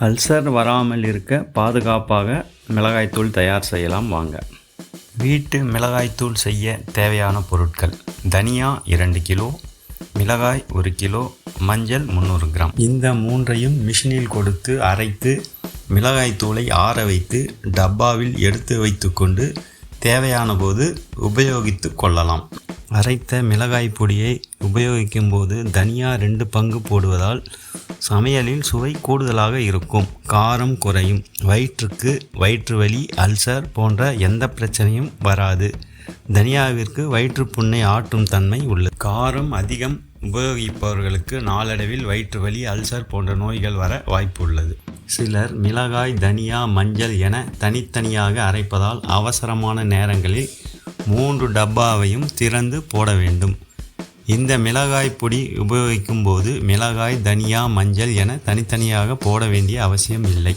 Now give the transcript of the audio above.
Ulcer வராமல் இருக்க பாதுகாப்பாக மிளகாய்த்தூள் தயார் செய்யலாம் வாங்க. வீட்டு மிளகாய்த்தூள் செய்ய தேவையான பொருட்கள். தனியா இரண்டு கிலோ மிளகாய் ஒரு கிலோ மஞ்சள் முந்நூறு கிராம். இந்த மூன்றையும் மிஷினில் கொடுத்து அரைத்து மிளகாய்த்தூளை ஆற வைத்து டப்பாவில் எடுத்து வைத்துக்கொண்டு தேவையான போது உபயோகித்து கொள்ளலாம். அரைத்த மிளகாய் பொடியை உபயோகிக்கும் போது தனியா ரெண்டு பங்கு போடுவதால் சமையலில் சுவை கூடுதலாக இருக்கும். காரம் குறையும். வயிற்றுக்கு வயிற்று வலி அல்சர் போன்ற எந்த பிரச்சனையும் வராது. தனியாவிற்கு வயிற்றுப்புண்ணை ஆட்டும் தன்மை உள்ளது. காரம் அதிகம் உபயோகிப்பவர்களுக்கு நாளடைவில் வயிற்று வலி அல்சர் போன்ற நோய்கள் வர வாய்ப்பு உள்ளது சிலர் மிளகாய் தனியா மஞ்சள் என தனித்தனியாக அரைப்பதால் அவசரமான நேரங்களில் மூன்று டப்பாவையும் திறந்து போட வேண்டும். இந்த மிளகாய் பொடி உபயோகிக்கும் போது மிளகாய் தனியா மஞ்சள் என தனித்தனியாக போட வேண்டிய அவசியம் இல்லை.